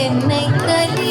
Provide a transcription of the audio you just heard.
என்னை கலி